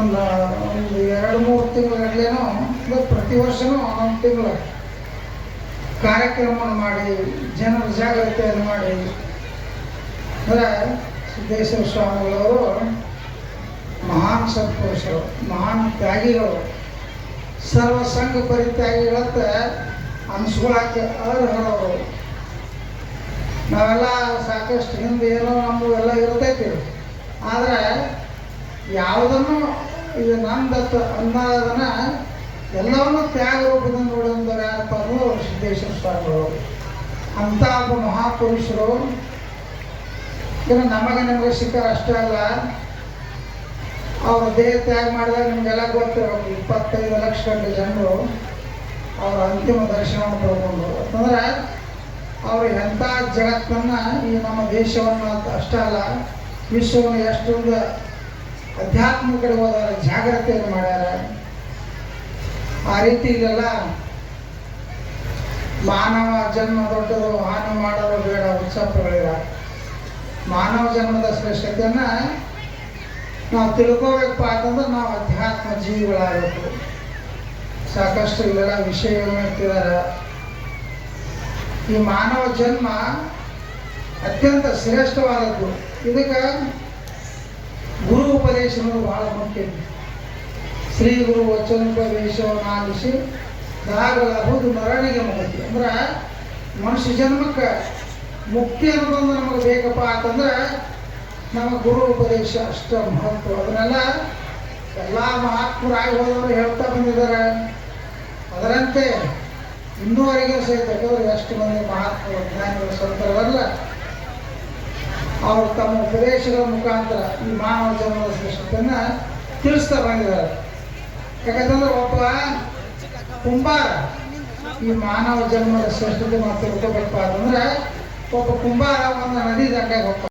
ಒಂದು ಒಂದು ಎರಡು, ಮೂರು ಇಲ್ಲ ಪ್ರತಿ ವರ್ಷನೂ ಒಂದೊಂದು ತಿಂಗಳು ಕಾರ್ಯಕ್ರಮವನ್ನು ಮಾಡಿ, ಜನರ ಜಾಗೃತಿಯನ್ನು ಮಾಡಿ. ಅಂದರೆ ಸಿದ್ದೇಶ್ವರ ಸ್ವಾಮಿಗಳವರು ಮಹಾನ್ ಸತ್ಪುರುಷರು, ಮಹಾನ್ ತ್ಯಾಗಿಗಳು, ಸರ್ವ ಸಂಘ ಪರಿತ್ಯಾಗಿಗಳಂತ ಅನ್ಸ್ಕೊಳಕ್ಕೆ ಅರ್ಹರವರು. ನಾವೆಲ್ಲ ಸಾಕಷ್ಟು ಹಿಂದೆ ಏನೋ ಎಲ್ಲ ಇರ್ತೈತಿ. ಆದರೆ ಯಾವುದನ್ನು ಇದು ನಂದತ್ತು ಅನ್ನೋದನ್ನ ಎಲ್ಲವನ್ನೂ ತ್ಯಾಗ ರೂಪದಿಂದ ನೋಡಿದವರು ಯಾರಪ್ಪ ಅಂದ್ರೆ ಸಿದ್ದೇಶ್ವರ ಸ್ವಾಮಿಗಳು ಅಂಥ ಒಬ್ಬ ಮಹಾಪುರುಷರು. ಇನ್ನು ನಮಗೆ ನಿಮಗೆ ಸಿಕ್ಕರೆ ಅಷ್ಟೇ ಅಲ್ಲ. ಅವರ ದೇಹ ತ್ಯಾಗ ಮಾಡಿದಾಗ ನಿಮಗೆಲ್ಲ ಗೊತ್ತಿರೋ ಇಪ್ಪತ್ತೈದು ಲಕ್ಷ ಗಂಟೆ ಜನರು ಅವರ ಅಂತಿಮ ದರ್ಶನವನ್ನು ಪಡ್ಕೊಂಡು. ಅಂತಂದ್ರೆ ಅವರು ಎಂಥ ಜಗತ್ತನ್ನು ಈ ನಮ್ಮ ದೇಶವನ್ನು ಅಷ್ಟೇ ಅಲ್ಲ, ವಿಶ್ವವನ್ನು ಎಷ್ಟೊಂದು ಅಧ್ಯಾತ್ಮ ಕಡೆ ಹೋದಾರ ಜಾಗ್ರತೆಯನ್ನು ಮಾಡ್ಯಾರ. ಆ ರೀತಿ ಇದೆಲ್ಲ ಮಾನವ ಜನ್ಮ ದೊಡ್ಡದು ಹಾನಿ ಮಾಡೋರು ಬೇಡ ಉತ್ಸವಗಳಿರ ಮಾನವ ಜನ್ಮದ ಶ್ರೇಷ್ಠತೆಯನ್ನು ನಾವು ತಿಳ್ಕೋಬೇಕಪ್ಪ ಅಂತಂದ್ರೆ ನಾವು ಅಧ್ಯಾತ್ಮ ಜೀವಿಗಳಾಗಬೇಕು. ಸಾಕಷ್ಟು ಇಲ್ಲೆಲ್ಲ ವಿಷಯಗಳನ್ನು ಇಟ್ಟಿದ್ದಾರೆ ಈ ಮಾನವ ಜನ್ಮ ಅತ್ಯಂತ ಶ್ರೇಷ್ಠವಾದದ್ದು. ಇದಕ್ಕೆ ಗುರು ಉಪದೇಶ ಬಹಳ ಮುಖ್ಯ. ಶ್ರೀ ಗುರು ವಚನೋಪದೇಶವನ್ನು ಆಲಿಸಿ ದಾಗಲಾಗುವುದು ಮರಣಿಗೆ ಮುಕ್ತಿ. ಅಂದ್ರೆ ಮನುಷ್ಯ ಜನ್ಮಕ್ಕೆ ಮುಕ್ತಿ ಅನ್ನೋದೊಂದು ನಮಗೆ ಬೇಕಪ್ಪ ಅಂತಂದ್ರೆ ನಮ್ಮ ಗುರು ಉಪದೇಶ ಅಷ್ಟ ಮಹತ್ವ. ಅದನ್ನೆಲ್ಲ ಎಲ್ಲ ಮಹಾತ್ಮರಾಗಿ ಹೋದವರು ಹೇಳ್ತಾ ಬಂದಿದ್ದಾರೆ. ಅದರಂತೆ ಇನ್ನೂವರೆಗೂ ಸಹಿತ ಎಷ್ಟು ಮಂದಿ ಮಹಾತ್ಮರು, ಜ್ಞಾನಿಗಳು ಸಂತರವಲ್ಲ ಅವರು ತಮ್ಮ ಉಪದೇಶಗಳ ಮುಖಾಂತರ ಈ ಮಾನವ ಜನ್ಮದ ಶ್ರೇಷ್ಠತೆಯನ್ನು ತಿಳಿಸ್ತಾ ಬಂದಿದ್ದಾರೆ. ಯಾಕಂತಂದ್ರೆ ಒಬ್ಬ ಕುಂಬಾರ ಈ ಮಾನವ ಜನ್ಮದ ಶ್ರೇಷ್ಠತೆ ನಾವು ತಿಳ್ಕೊಬೇಕು ಅಂತಂದ್ರೆ ಒಬ್ಬ ಕುಂಬಾರ ಒಂದು ನದಿ ದಂಡೆಗೆ ಹೋಗ್ತಾನೆ.